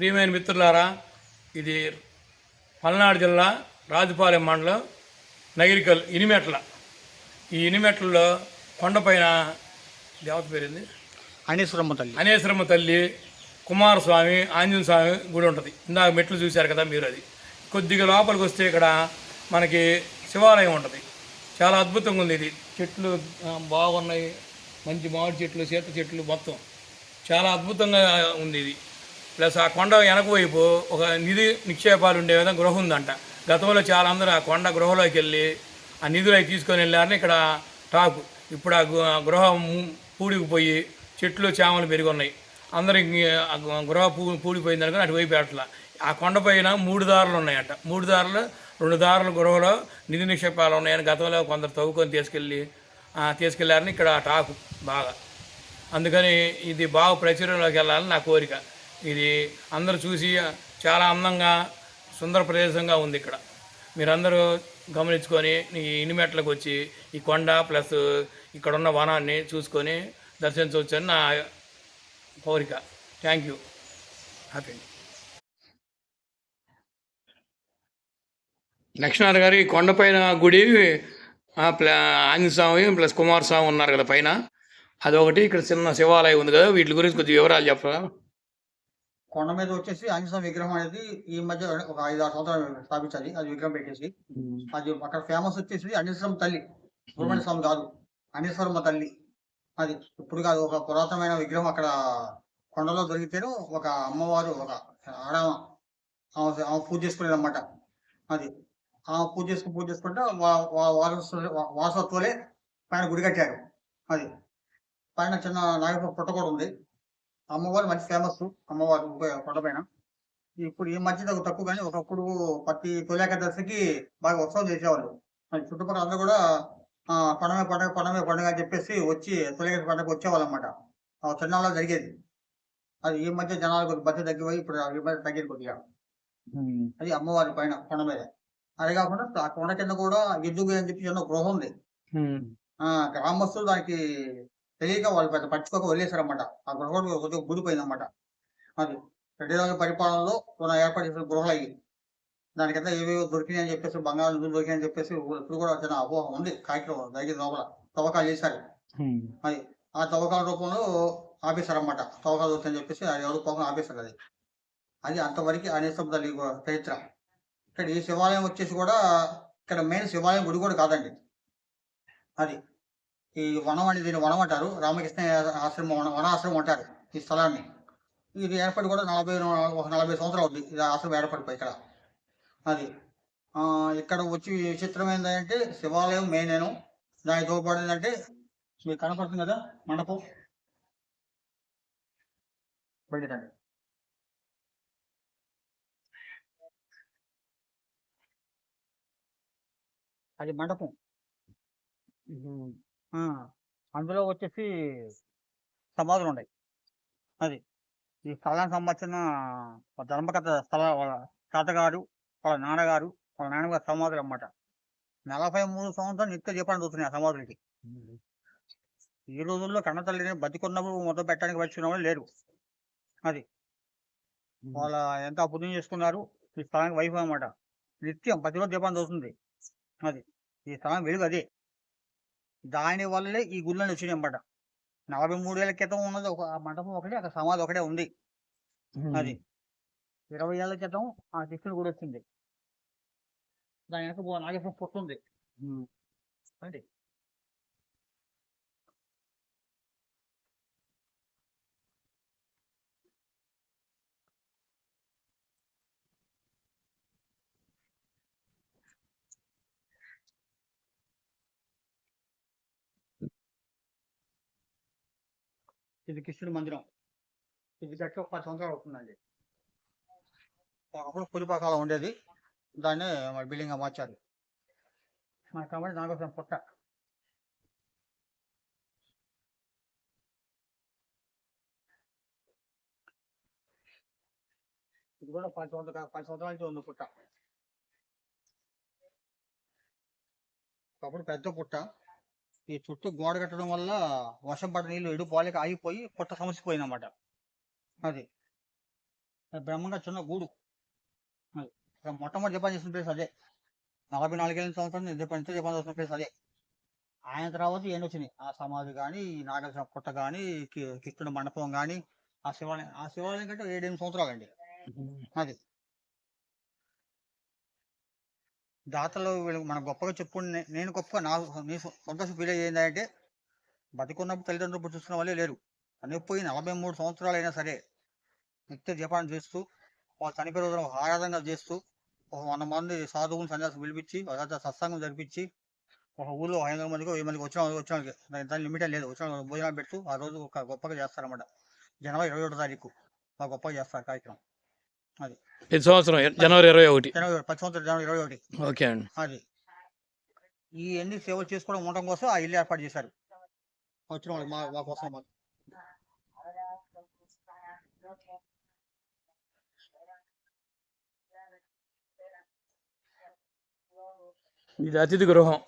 ప్రియమైన మిత్రులారా ఇది పల్నాడు జిల్లా రాజుపాలెం మండలం నగిరికల్ ఇనిమెట్ల. ఈ ఇనిమెట్లలో కొండపైన దేవత పేరుంది? అనేశ్వరమ్మ తల్లి. అనేశ్వరమ్మ తల్లి కుమారస్వామి ఆంజనేయ స్వామి గుడి ఉంటుంది. ఇందాక మెట్లు చూశారు కదా మీరు అది. కొద్దిగా లోపలికి వస్తే ఇక్కడ మనకి శివాలయం ఉంటుంది. చాలా అద్భుతంగా ఉంది ఇది. చెట్లు బాగున్నాయి. మంచి మామిడి చెట్లు సీత చెట్లు మొత్తం. చాలా అద్భుతంగా ఉంది ఇది. ప్లస్ ఆ కొండ వెనకవైపు ఒక నిధి నిక్షేపాలు ఉండే విధంగా గృహ ఉందంట. గతంలో చాలా అందరూ ఆ కొండ గృహలోకి వెళ్ళి ఆ నిధులు అవి తీసుకొని వెళ్ళారని ఇక్కడ టాకు. ఇప్పుడు ఆ గు- ఆ గృహం పూడికిపోయి చెట్లు చేమలు పెరిగి ఉన్నాయి అందరికి గృహ పూ పూడిపోయింది అనుకుని అటువైపు అట్లా ఆ కొండపైన మూడు దారులు ఉన్నాయట. మూడు దారులు రెండు దారుల గృహలో నిధి నిక్షేపాలు ఉన్నాయని గతంలో కొందరు తవ్వుకొని తీసుకెళ్ళి తీసుకెళ్ళారని ఇక్కడ టాకు బాగా. అందుకని ఇది బాగా ప్రచురణలోకి వెళ్ళాలని నా కోరిక. ఇది అందరూ చూసి చాలా అందంగా సుందర ప్రదేశంగా ఉంది ఇక్కడ. మీరందరూ గమనించుకొని ఈ ఇనిమెట్లకు వచ్చి ఈ కొండ ప్లస్ ఇక్కడ ఉన్న వనాన్ని చూసుకొని దర్శించవచ్చని నా కోరిక. థ్యాంక్ యూ హ్యాపీ లక్ష్మణ్ గారి కొండపైన గుడి ఆ, ప్ల- ఆంజనేయ స్వామి ప్లస్ కుమారస్వామి ఉన్నారు కదా పైన. అదొకటి ఇక్కడ చిన్న శివాలయం ఉంది కదా వీటి గురించి కొద్దిగా వివరాలు చెప్పరా? కొండ మీద వచ్చేసి ఆంజనేయ విగ్రహం అనేది ఈ మధ్య ఒక ఐదు ఆరు సంవత్సరాలు స్థాపించాలి. అది విగ్రహం పెట్టేసి. అది అక్కడ ఫేమస్ వచ్చేసి అనేశ్వరం తల్లి. సుబ్రహ్మణ్య స్వామి కాదు. అనేశ్వరమ్మ తల్లి. అది ఇప్పుడు కాదు ఒక పురాతనమైన విగ్రహం అక్కడ కొండలో దొరికితేనే ఒక అమ్మవారు ఒక ఆడ ఆమె పూజ చేసుకునేది అనమాట అది ఆమె పూజ చేసుకుని పూజ చేసుకుంటే వారసత్వాలే పైన గుడి కట్టారు. అది పైన చిన్న నాగ పుట్ట కూడా ఉంది. అమ్మవారు మంచి ఫేమస్ అమ్మవారు కొండపైన ఇప్పుడు ఈ మధ్య తక్కువ కానీ ఒకప్పుడు ప్రతి తొలేకాదశికి బాగా ఉత్సవం చేసేవాళ్ళు. చుట్టుపక్కల అందరూ కూడా ఆ, పండగ పండగ పండగ పండగ అని చెప్పేసి వచ్చి తొలేకాదశి పండగ వచ్చేవాళ్ళు అనమాట చిన్నవాళ్ళ జరిగేది. అది ఈ మధ్య జనాలు కొద్దిగా బతి తగ్గిపోయి ఇప్పుడు ఈ మధ్య తగ్గింది కొద్దిగా. అది అమ్మవారి పైన కొండ మీద. అదే కాకుండా ఆ కొండ కింద కూడా ఎద్దుగు అని చెప్పి చిన్న గృహ ఉంది. ఆ గ్రామస్తులు దానికి తెలియక వాళ్ళు పెద్ద పట్టుకోక వదిలేశారన్నమాట. ఆ గృహ కూడా కొద్దిగా కూలిపోయిందన్నమాట అది రెడ్డి రాజు పరిపాలనలో మన ఏర్పాటు చేసిన గృహాలు అయ్యి దానికంత ఏవేవో దొరికినాయి అని చెప్పేసి బంగాళం నిధులు దొరికినాయి అని చెప్పేసి ఇప్పుడు కూడా చిన్న అపోహ ఉంది కార్యక్రమం జరిగింది లోపల. తవ్వకాలు చేశారు. అది ఆ తవ్వకాల రూపంలో ఆపేశారన్నమాట. తవ్వకాలు వస్తాయని చెప్పేసి అది ఎవరు పోకుండా ఆపేశారు అది. అది అంతవరకు అనేసం తల్లి చరిత్ర. ఇక్కడ ఈ శివాలయం వచ్చేసి కూడా ఇక్కడ మెయిన్ శివాలయం గుడి కూడా కాదండి. అది ఈ వనం అని దీన్ని వనం అంటారు. రామకృష్ణ ఆశ్రమం వన వనాశ్రమం అంటారు ఈ స్థలాన్ని. ఇది ఏర్పడి కూడా నలభై ఒక నలభై సంవత్సరాలు అవుతుంది ఇది ఆశ్రమం ఏర్పడిపోయి ఇక్కడ. అది. ఇక్కడ వచ్చి విచిత్రం ఏంటంటే శివాలయం మెయిన్ నేను. దానికి తోపాటు ఏంటంటే మీకు కనపడుతుంది కదా మండపం? పెట్టండి అది మండపం. అందులో వచ్చేసి సమాధులు ఉన్నాయి. అది ఈ స్థలానికి సంబంధించిన ఒక ధర్మకథ స్థల వాళ్ళ తాతగారు వాళ్ళ నాన్నగారు వాళ్ళ నాన్నగారు సమాధులు అన్నమాట. నలభై మూడు సంవత్సరాలు నిత్య దీపాన్ని చూస్తున్నాయి ఆ సమాధులకి. ఈ రోజుల్లో కన్నతల్లిని బతికున్నప్పుడు మొదలు పెట్టడానికి వచ్చిన వాళ్ళు లేరు. అది వాళ్ళ ఎంత పుణ్యం చేసుకున్నారు ఈ స్థలానికి వైఫ్ అన్నమాట. నిత్యం ప్రతిరోజు దీపాన్ని చూస్తుంది. అది ఈ స్థలం వెలుగు అదే. దాని వల్లే ఈ గుళ్ళని వచ్చినాయి అన్నమాట. నలభై మూడేళ్ళ క్రితం ఉన్నది ఒక ఆ మండపం ఒకటే అక్కడ సమాధి ఒకటే ఉంది. అది ఇరవై ఏళ్ళ క్రితం ఆ కృష్ణుడు కూడా వచ్చింది. దాని వెనక నాగేశ్వరం పుట్టు ఉంది అది ఇది కృష్ణుడి మందిరం. ఇది కట్టి ఒక పది సంవత్సరాలు అవుతుందండి. ఒకప్పుడు పులిపాకాలం ఉండేది. దాన్ని మరి బిల్డింగ్ మార్చారు. మరి కాబట్టి నాగోసం పుట్ట ఇది కూడా పది సంవత్సరాల పది సంవత్సరాల నుంచి ఉంది పుట్ట. ఒకప్పుడు పెద్ద పుట్ట. ఈ చుట్టూ గోడ కట్టడం వల్ల వర్షం పడ్డ నీళ్ళు ఎడు పోలేక ఆగిపోయి పుట్ట సమసిపోయింది అన్నమాట అది. బ్రహ్మంగా చిన్న గూడు. అది. మొట్టమొదటి జపాన్ చేసిన ప్లేస్ అదే. నలభై నాలుగేళ్ళ సంవత్సరం నేను జపాన్ ఇంత జపాన్ చేసిన ప్లేస్ అదే. ఆయన తర్వాత ఏం వచ్చినాయి ఆ సమాధి కానీ ఈ నాగేశ్వర పుట్ట కానీ కిష్టుడు మండపం కానీ ఆ శివాలయం ఆ శివాలయం కంటే ఏడెనిమిది సంవత్సరాలు అండి అది. దాతలు వీళ్ళు మనం గొప్పగా చెప్పుకుని నేను గొప్పగా నా నీ సంతోషం ఫీల్ అయ్యేది అంటే బతికున్నప్పుడు తల్లిదండ్రులు చూసుకున్న వాళ్ళే లేరు. చనిపోయి నలభై మూడు సంవత్సరాలు అయినా సరే నిత్య జపానం చేస్తూ వాళ్ళు చనిపోయే రోజున ఆరాధంగా చేస్తూ ఒక వంద మంది సాధువులు సన్యాసం పిలిపించి సత్సంగం జరిపించి ఒక ఊళ్ళో ఐదు వందల మందికి వెయ్యి మందికి వచ్చిన వచ్చిన వాళ్ళకి దాని లిమిట్ లేదు. వచ్చిన భోజనాలు పెడుతూ ఆ రోజు ఒక గొప్పగా చేస్తారన్నమాట జనవరి ఇరవై ఒకటో తారీఖు బాగా గొప్పగా చేస్తారు కార్యక్రమం. ఈ సంవత్సరం? జనవరి ఇరవై ఒకటి. జనవరి పది సంవత్సరం జనవరి ఇరవై ఒకటి. ఓకే అండి. అది. ఈ ఎన్ని సేవలు చేసుకోవడం ఉండటం కోసం ఆ ఇల్లు ఏర్పాటు చేశారు. వచ్చిన వాళ్ళకి మా మా కోసం మాకు. ఇది అతిథి గృహం.